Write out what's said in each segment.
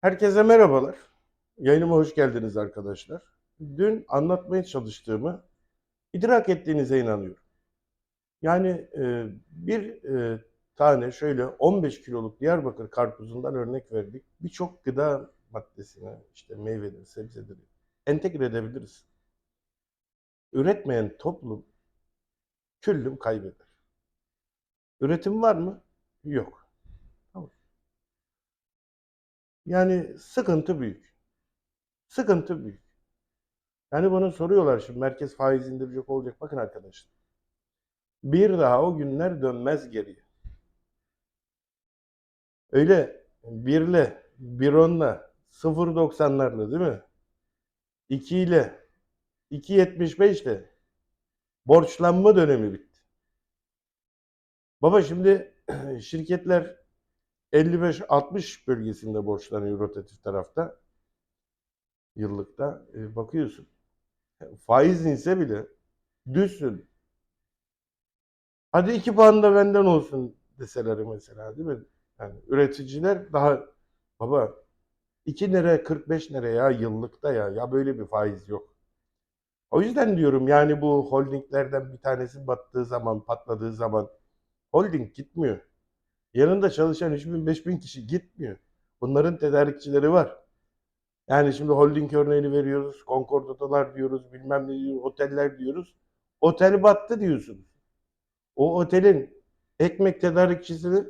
Herkese merhabalar. Yayınıma hoş geldiniz arkadaşlar. Dün anlatmaya çalıştığımı idrak ettiğinize inanıyorum. Yani e, bir e, tane şöyle 15 kiloluk Diyarbakır karpuzundan örnek verdik. Birçok gıda maddesine, işte meyveleri, sebzeleri entegre edebiliriz. Üretmeyen toplum küllüm kaybeder. Üretim var mı? Yok. Tamam. Yani sıkıntı büyük. Sıkıntı büyük. Yani bana soruyorlar şimdi merkez faiz indirecek olacak. Bakın arkadaşlar. Bir daha o günler dönmez geriye. Öyle birle, bir onla, 0.90'larla değil mi? 2 ile, 2.75 ile borçlanma dönemi bitti. Baba şimdi şirketler 55-60 bölgesinde borçlanıyor rotatif tarafta. Yıllıkta. E, bakıyorsun. Faiz inse bile düşsün. Hadi 2 puan da benden olsun deseler mesela değil mi? Yani üreticiler daha baba 2 lira 45 lira ya yıllıkta ya. Ya böyle bir faiz yok. O yüzden diyorum yani bu holdinglerden bir tanesi battığı zaman, patladığı zaman holding gitmiyor. Yanında çalışan 3000 5000 kişi gitmiyor. Bunların tedarikçileri var. Yani şimdi holding örneğini veriyoruz. Concord odalar diyoruz. Bilmem ne diyoruz. Oteller diyoruz. Otel battı diyorsunuz. O otelin ekmek tedarikçisini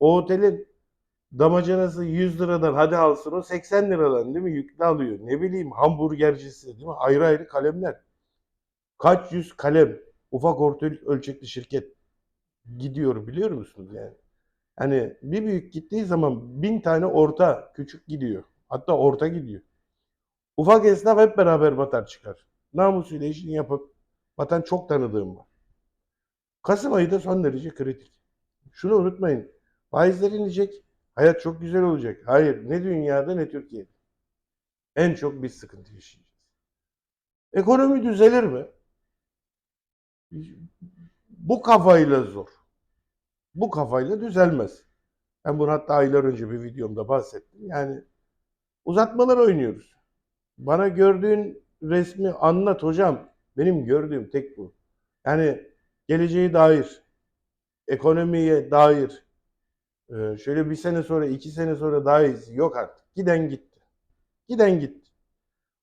o otelin damacanası 100 liradan hadi alsın o 80 liradan değil mi yüklü alıyor. Ne bileyim hamburgercisi değil mi? Ayrı ayrı kalemler. Kaç yüz kalem ufak orta ölçekli şirket gidiyor biliyor musunuz yani? Hani bir büyük gittiği zaman bin tane orta küçük gidiyor. Hatta orta gidiyor. Ufak esnaf hep beraber batar çıkar. Namusuyla işini yapıp batan çok tanıdığım var. Kasım ayı da son derece kritik. Şunu unutmayın. Faizler inecek. Hayat çok güzel olacak. Hayır. Ne dünyada ne Türkiye'de. En çok biz sıkıntı yaşayacağız. Ekonomi düzelir mi? Bu kafayla zor. Bu kafayla düzelmez. Ben bunu hatta aylar önce bir videomda bahsettim. Yani uzatmalar oynuyoruz. Bana gördüğün resmi anlat hocam. Benim gördüğüm tek bu. Yani geleceğe dair, ekonomiye dair, e, şöyle bir sene sonra, iki sene sonra iyisi yok artık. Giden gitti. Giden gitti.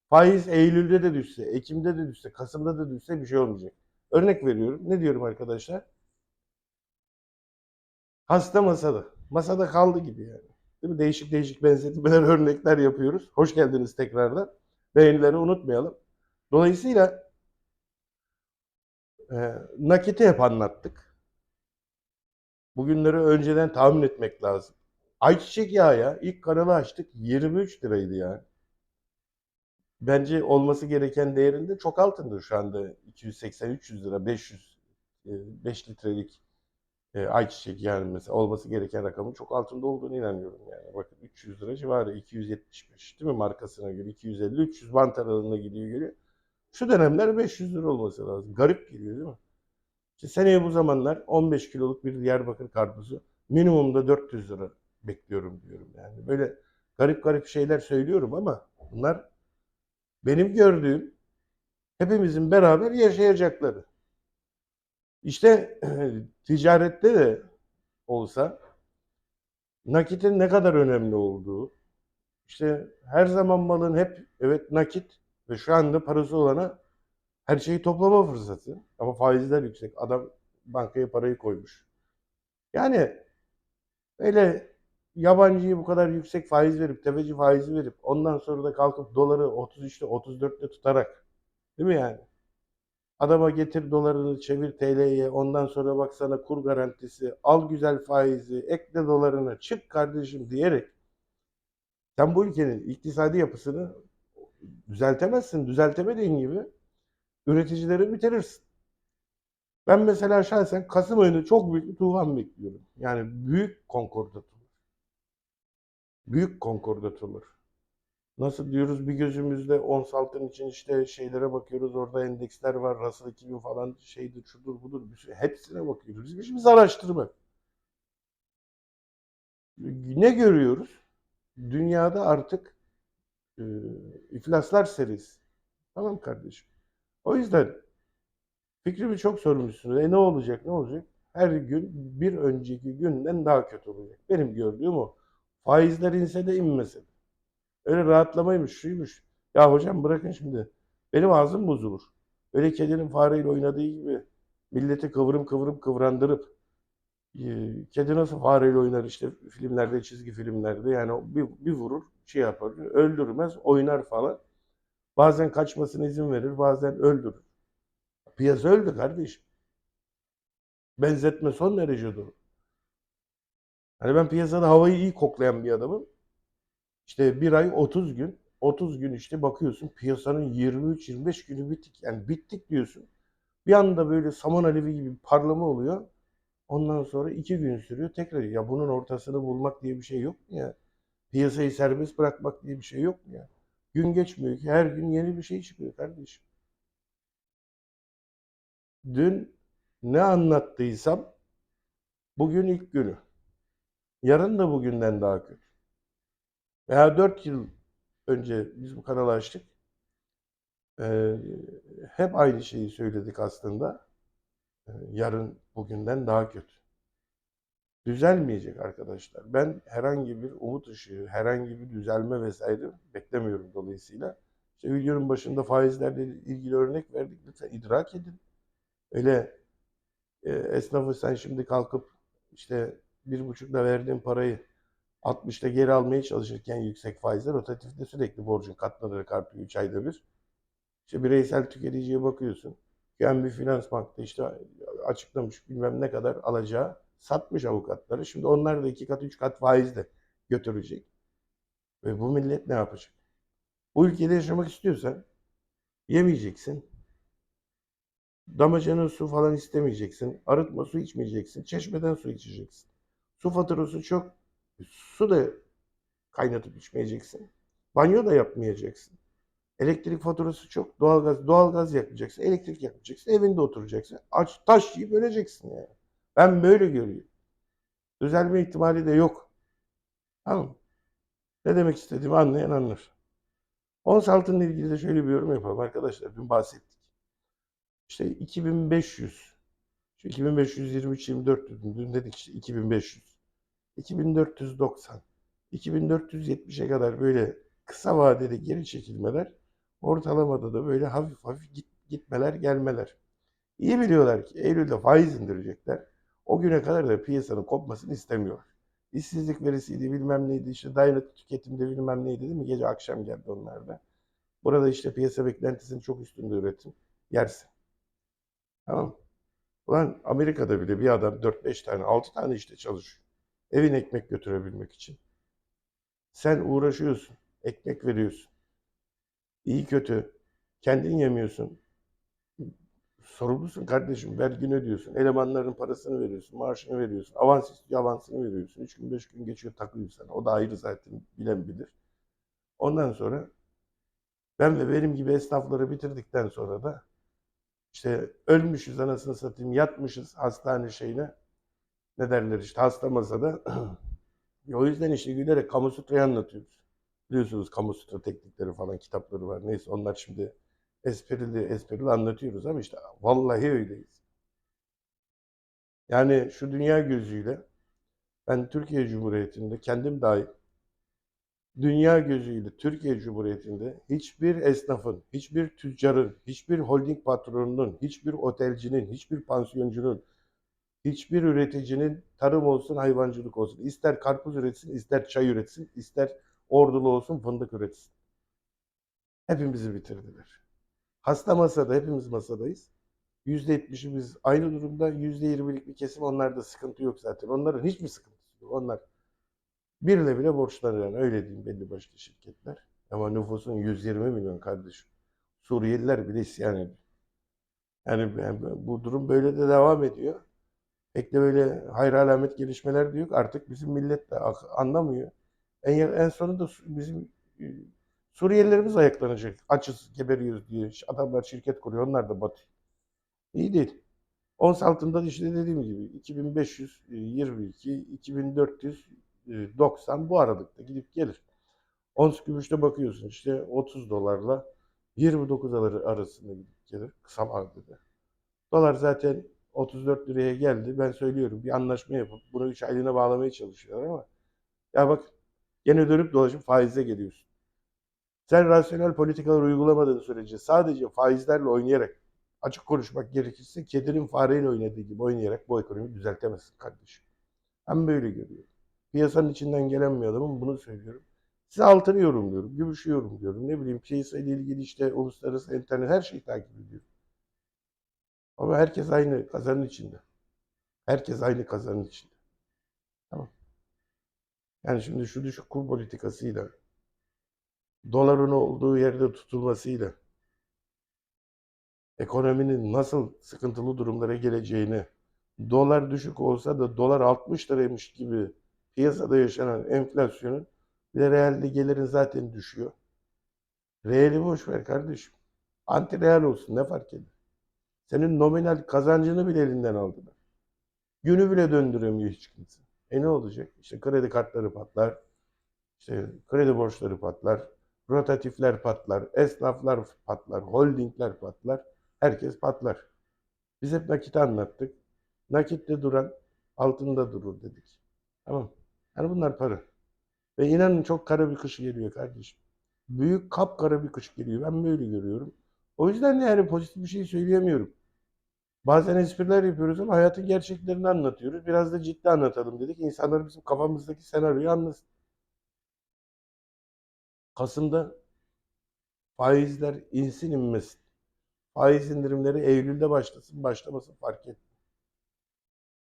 Faiz Eylül'de de düşse, Ekim'de de düşse, Kasım'da da düşse bir şey olmayacak. Örnek veriyorum. Ne diyorum arkadaşlar? Hasta masada. Masada kaldı gibi yani. Değil mi? Değişik değişik benzetmeler, örnekler yapıyoruz. Hoş geldiniz tekrardan. Beğenileri unutmayalım. Dolayısıyla e, nakiti hep anlattık. Bugünleri önceden tahmin etmek lazım. Ayçiçek yağı ya. ilk kanalı açtık 23 liraydı yani. Bence olması gereken değerinde çok altındır şu anda. 280-300 lira, 500 5 litrelik e, ayçiçek yani mesela olması gereken rakamın çok altında olduğunu inanıyorum yani. Bakın 300 lira civarı 275 değil mi markasına göre 250 300 bant aralığında gidiyor geliyor. Şu dönemler 500 lira olması lazım. Garip geliyor değil mi? İşte seneye bu zamanlar 15 kiloluk bir Diyarbakır karpuzu minimumda 400 lira bekliyorum diyorum yani. Böyle garip garip şeyler söylüyorum ama bunlar benim gördüğüm hepimizin beraber yaşayacakları. İşte ticarette de olsa nakitin ne kadar önemli olduğu, işte her zaman malın hep evet nakit ve şu anda parası olana her şeyi toplama fırsatı. Ama faizler yüksek. Adam bankaya parayı koymuş. Yani öyle yabancıyı bu kadar yüksek faiz verip, tefeci faizi verip ondan sonra da kalkıp doları 33'te 34'te tutarak değil mi yani? Adama getir dolarını çevir TL'ye ondan sonra baksana kur garantisi al güzel faizi ekle dolarını çık kardeşim diyerek sen bu ülkenin iktisadi yapısını düzeltemezsin. Düzeltemediğin gibi üreticileri bitirirsin. Ben mesela şahsen Kasım ayında çok büyük bir tufan bekliyorum. Yani büyük konkordatur. Büyük konkordaturlar. Nasıl diyoruz bir gözümüzde ons altın için işte şeylere bakıyoruz. Orada endeksler var. Russell 2000 falan şeydir, şudur budur. Hepsine bakıyoruz. Bizim işimiz araştırmak. Ne görüyoruz? dünyada artık e, iflaslar serisi. Tamam kardeşim. O yüzden fikrimi çok sormuşsunuz. E ne olacak ne olacak? Her gün bir önceki günden daha kötü olacak. Benim gördüğüm o. Faizler inse de inmese de. Öyle rahatlamaymış, şuymuş. Ya hocam bırakın şimdi. Benim ağzım bozulur. Öyle kedinin fareyle oynadığı gibi milleti kıvırım kıvırım kıvrandırıp e, kedi nasıl fareyle oynar işte filmlerde, çizgi filmlerde yani bir, bir vurur, şey yapar, öldürmez, oynar falan. Bazen kaçmasına izin verir, bazen öldürür. Piyasa öldü kardeşim. Benzetme son derece doğru. Hani ben piyasada havayı iyi koklayan bir adamım. İşte bir ay 30 gün, 30 gün işte bakıyorsun piyasanın 23-25 günü bittik. Yani bittik diyorsun. Bir anda böyle saman alevi gibi parlama oluyor. Ondan sonra iki gün sürüyor tekrar. Ya bunun ortasını bulmak diye bir şey yok mu ya? Piyasayı serbest bırakmak diye bir şey yok mu ya? Gün geçmiyor ki her gün yeni bir şey çıkıyor kardeşim. Dün ne anlattıysam bugün ilk günü. Yarın da bugünden daha kötü. Veya 4 yıl önce biz bu kanalı açtık. Ee, hep aynı şeyi söyledik aslında. Ee, yarın bugünden daha kötü. Düzelmeyecek arkadaşlar. Ben herhangi bir umut ışığı, herhangi bir düzelme vesaire beklemiyorum dolayısıyla. İşte videonun başında faizlerle ilgili örnek verdik. Lütfen idrak edin. Öyle e, esnafı sen şimdi kalkıp işte bir buçukla verdiğin parayı 60'ta geri almaya çalışırken yüksek faizler rotatifte sürekli borcun katlanarak artıyor 3 ayda bir. İşte bireysel tüketiciye bakıyorsun. Yani bir finans bankta işte açıklamış bilmem ne kadar alacağı satmış avukatları. Şimdi onlar da iki kat üç kat faizle götürecek. Ve bu millet ne yapacak? Bu ülkede yaşamak istiyorsan yemeyeceksin. Damacana su falan istemeyeceksin. Arıtma su içmeyeceksin. Çeşmeden su içeceksin. Su faturası çok. Su da kaynatıp içmeyeceksin. Banyo da yapmayacaksın. Elektrik faturası çok. Doğalgaz, doğalgaz yakmayacaksın. Elektrik yakmayacaksın. Evinde oturacaksın. Aç, taş yiyip öleceksin yani. Ben böyle görüyorum. Düzelme ihtimali de yok. Tamam mı? Ne demek istediğimi anlayan anlar. Ons altınla ilgili de şöyle bir yorum yapalım arkadaşlar. Dün bahsettik. İşte 2500. Şu 2523 24 dedim. Dün dedik işte 2500. 2490. 2470'e kadar böyle kısa vadeli geri çekilmeler. Ortalamada da böyle hafif hafif git, gitmeler gelmeler. İyi biliyorlar ki Eylül'de faiz indirecekler. O güne kadar da piyasanın kopmasını istemiyorlar. İşsizlik verisiydi bilmem neydi işte dayanıklı tüketimde bilmem neydi değil mi? Gece akşam geldi onlar da. Burada işte piyasa beklentisinin çok üstünde üretim. Yersin. Tamam. Ulan Amerika'da bile bir adam 4-5 tane 6 tane işte çalışıyor. Evin ekmek götürebilmek için. Sen uğraşıyorsun. Ekmek veriyorsun. İyi kötü. Kendin yemiyorsun. Sorumlusun kardeşim. Vergini ödüyorsun. Elemanların parasını veriyorsun. Maaşını veriyorsun. Avans istiyor avansını veriyorsun. Üç gün beş gün geçiyor takıyor sana. O da ayrı zaten bilen bilir. Ondan sonra ben ve benim gibi esnafları bitirdikten sonra da işte ölmüşüz anasını satayım yatmışız hastane şeyine ne derler işte hasta masada. o yüzden işte gülerek kamu sutrayı anlatıyoruz. Biliyorsunuz kamu sutra teknikleri falan kitapları var. Neyse onlar şimdi esprili esprili anlatıyoruz ama işte vallahi öyleyiz. Yani şu dünya gözüyle ben Türkiye Cumhuriyeti'nde kendim dahil dünya gözüyle Türkiye Cumhuriyeti'nde hiçbir esnafın, hiçbir tüccarın, hiçbir holding patronunun, hiçbir otelcinin, hiçbir pansiyoncunun, hiçbir üreticinin tarım olsun, hayvancılık olsun. ister karpuz üretsin, ister çay üretsin, ister ordulu olsun, fındık üretsin. Hepimizi bitirdiler. Hasta masada, hepimiz masadayız. %70'i biz aynı durumda, %20'lik bir kesim onlarda sıkıntı yok zaten. Onların hiçbir sıkıntısı yok. Onlar birle bile borçları yani öyle diyeyim belli başlı şirketler. Ama nüfusun 120 milyon kardeşim. Suriyeliler bile isyan ediyor. Yani bu durum böyle de devam ediyor. Pek de böyle hayır alamet gelişmeler de yok. Artık bizim millet de anlamıyor. En, en sonunda bizim e, Suriyelilerimiz ayaklanacak. Açız, geberiyoruz diye. Adamlar şirket kuruyor. Onlar da batıyor. İyi değil. Ons altında da işte dediğim gibi 2522, 2400 e, e, 90 bu aralıkta gidip gelir. Ons gümüşte bakıyorsun işte 30 dolarla 29 dolar arasında gidip gelir kısa vadede. Dolar zaten 34 liraya geldi. Ben söylüyorum bir anlaşma yapıp bunu 3 aylığına bağlamaya çalışıyorlar ama ya bak gene dönüp dolaşıp faize geliyorsun. Sen rasyonel politikalar uygulamadığın sürece sadece faizlerle oynayarak açık konuşmak gerekirse kedinin fareyle oynadığı gibi oynayarak bu ekonomiyi düzeltemezsin kardeşim. Ben böyle görüyorum. Piyasanın içinden gelen bir adamım bunu söylüyorum. Size altını yorumluyorum, gümüşü yorumluyorum. Ne bileyim piyasayla ilgili işte uluslararası internet her şeyi takip ediyorum. Ama herkes aynı kazanın içinde. Herkes aynı kazanın içinde. Tamam. Yani şimdi şu düşük kur politikasıyla, doların olduğu yerde tutulmasıyla, ekonominin nasıl sıkıntılı durumlara geleceğini, dolar düşük olsa da dolar 60 liraymış gibi piyasada yaşanan enflasyonun bir de realde gelirin zaten düşüyor. Reali boş ver kardeşim. Anti real olsun ne fark eder? Senin nominal kazancını bile elinden aldılar. Günü bile döndüremiyor hiç kimse. E ne olacak? İşte kredi kartları patlar. işte kredi borçları patlar. Rotatifler patlar. Esnaflar patlar. Holdingler patlar. Herkes patlar. Biz hep nakit anlattık. Nakitte duran altında durur dedik. Tamam. Yani bunlar para. Ve inanın çok kara bir kış geliyor kardeşim. Büyük kapkara bir kış geliyor. Ben böyle görüyorum. O yüzden de yani pozitif bir şey söyleyemiyorum. Bazen espriler yapıyoruz ama hayatın gerçeklerini anlatıyoruz. Biraz da ciddi anlatalım dedik. İnsanlar bizim kafamızdaki senaryoyu anlasın. Kasım'da faizler insin inmesin. Faiz indirimleri Eylül'de başlasın başlamasın fark etmiyor.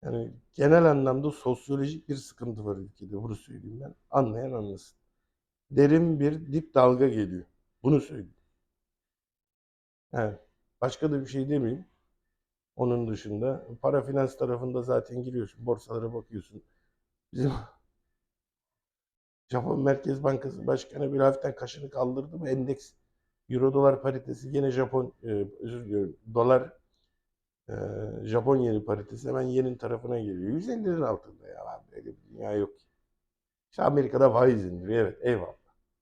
Yani genel anlamda sosyolojik bir sıkıntı var ülkede. Bunu söyleyeyim ben. Anlayan anlasın. Derin bir dip dalga geliyor. Bunu söyleyeyim. Yani başka da bir şey demeyeyim. Onun dışında para finans tarafında zaten giriyorsun. Borsalara bakıyorsun. Bizim Japon Merkez Bankası Başkanı bir hafiften kaşını kaldırdı mı endeks Euro dolar paritesi yine Japon e, özür diliyorum dolar e, Japon yeni paritesi hemen yenin tarafına geliyor. 150'lerin altında ya lan böyle bir dünya yok. ki. İşte Amerika'da faiz indiriyor evet eyvallah.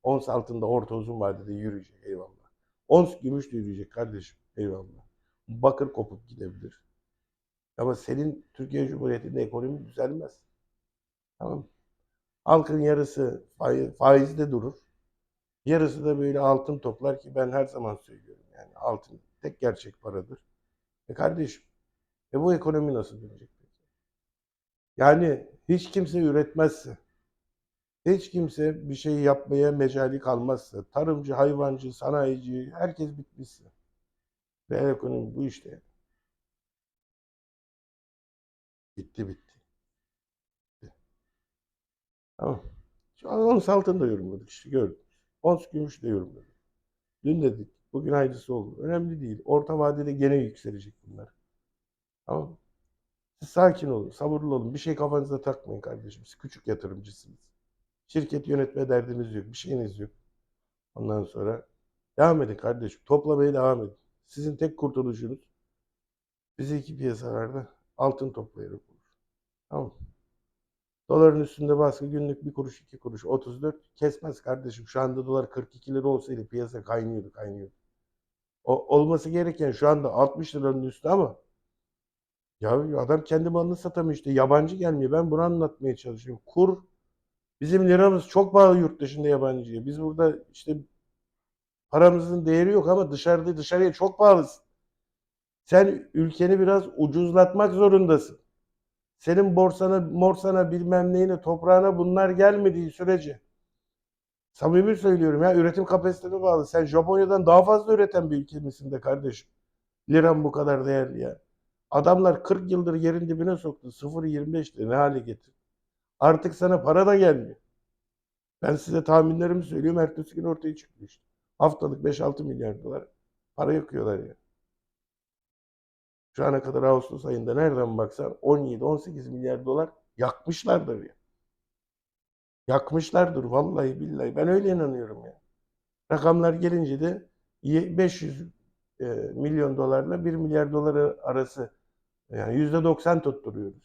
Ons altında orta uzun vadede yürüyecek eyvallah. Ons gümüş de yürüyecek kardeşim eyvallah. Bakır kopup gidebilir. Ama senin Türkiye Cumhuriyeti'nde ekonomi düzelmez. Tamam? Halkın yarısı faiz, faizde durur. Yarısı da böyle altın toplar ki ben her zaman söylüyorum. Yani altın tek gerçek paradır. E kardeşim, e bu ekonomi nasıl dönecek? Yani hiç kimse üretmezse, hiç kimse bir şey yapmaya mecali kalmazsa, tarımcı, hayvancı, sanayici, herkes bitmişse. Ve ekonomi bu işte. Bitti bitti. bitti. Tamam. Şu an ons altını da yorumladık işte gördük. Ons gümüş de yorumladık. Dün dedik. Bugün hayırlısı oldu. Önemli değil. Orta vadede gene yükselecek bunlar. Tamam. Siz sakin olun, sabırlı olun. Bir şey kafanıza takmayın kardeşim. Siz küçük yatırımcısınız. Şirket yönetme derdiniz yok. Bir şeyiniz yok. Ondan sonra devam edin kardeşim. Toplamaya devam edin. Sizin tek kurtuluşunuz bizi iki piyasalarda altın toplayarak olur. Tamam. Doların üstünde baskı günlük bir kuruş iki kuruş 34 kesmez kardeşim. Şu anda dolar 42 lira olsaydı piyasa kaynıyordu kaynıyordu. O, olması gereken şu anda 60 liranın üstü ama ya adam kendi malını satamıyor işte. Yabancı gelmiyor. Ben bunu anlatmaya çalışıyorum. Kur bizim liramız çok pahalı yurt dışında yabancıya. Biz burada işte paramızın değeri yok ama dışarıda dışarıya çok pahalısın. Sen ülkeni biraz ucuzlatmak zorundasın. Senin borsana, morsana bilmem neyine, toprağına bunlar gelmediği sürece. Samimi söylüyorum ya üretim kapasitene bağlı. Sen Japonya'dan daha fazla üreten bir ülke misin de kardeşim? Liram bu kadar değerli ya. Adamlar 40 yıldır yerin dibine soktu. 0.25'ti ne hale getir. Artık sana para da gelmiyor. Ben size tahminlerimi söylüyorum. Ertesi gün ortaya işte. Haftalık 5-6 milyar dolar para yakıyorlar ya. Şu ana kadar Ağustos ayında nereden baksan 17-18 milyar dolar yakmışlardır ya. Yakmışlardır vallahi billahi. Ben öyle inanıyorum ya. Rakamlar gelince de 500 e, milyon dolarla 1 milyar doları arası yani %90 tutturuyoruz.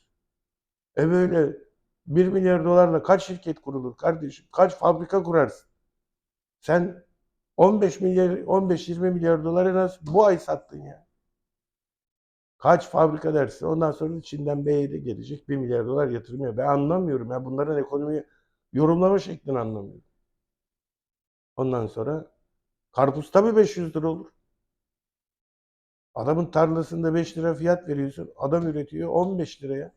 E böyle 1 milyar dolarla kaç şirket kurulur kardeşim? Kaç fabrika kurarsın? Sen 15 milyar 15-20 milyar dolar en az bu ay sattın ya. Kaç fabrika dersin? Ondan sonra Çin'den B'ye de gelecek 1 milyar dolar yatırmıyor. Ben anlamıyorum ya bunların ekonomiyi yorumlama şeklini anlamıyorum. Ondan sonra karpuz tabii 500 lira olur. Adamın tarlasında 5 lira fiyat veriyorsun. Adam üretiyor 15 liraya.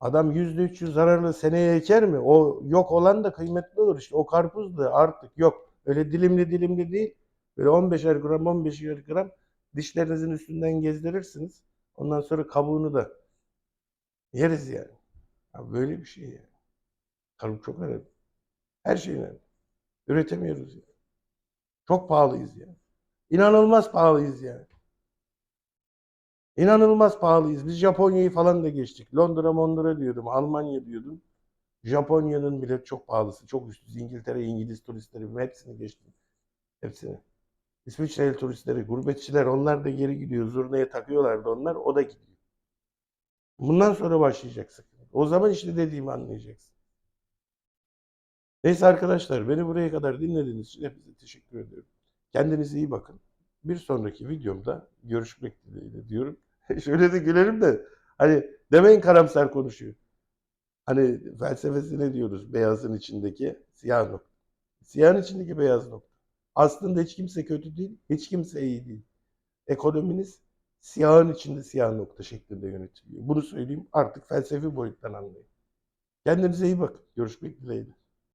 Adam %300 zararlı seneye eker mi? O yok olan da kıymetli olur. İşte o karpuz da artık yok. Öyle dilimli dilimli değil. Böyle 15'er gram 15'er gram dişlerinizin üstünden gezdirirsiniz. Ondan sonra kabuğunu da yeriz yani. Ya böyle bir şey yani. Karpuz çok önemli. Her şey önemli. Üretemiyoruz yani. Çok pahalıyız yani. İnanılmaz pahalıyız yani. İnanılmaz pahalıyız. Biz Japonya'yı falan da geçtik. Londra, Mondra diyordum. Almanya diyordum. Japonya'nın bile çok pahalısı. Çok üstü. İngiltere, İngiliz turistleri hepsini geçtim. Hepsini. İsviçreli turistleri, gurbetçiler onlar da geri gidiyor. Zurnaya takıyorlardı onlar. O da gidiyor. Bundan sonra başlayacaksın. O zaman işte dediğimi anlayacaksın. Neyse arkadaşlar beni buraya kadar dinlediğiniz için hepinize teşekkür ediyorum. Kendinize iyi bakın. Bir sonraki videomda görüşmek dileğiyle diyorum. Şöyle de gülerim de hani demeyin karamsar konuşuyor. Hani felsefesi ne diyoruz? Beyazın içindeki siyah nokta. Siyahın içindeki beyaz nokta. Aslında hiç kimse kötü değil, hiç kimse iyi değil. Ekonominiz siyahın içinde siyah nokta şeklinde yönetiliyor. Bunu söyleyeyim artık felsefi boyuttan anlayın. Kendinize iyi bakın. Görüşmek dileğiyle.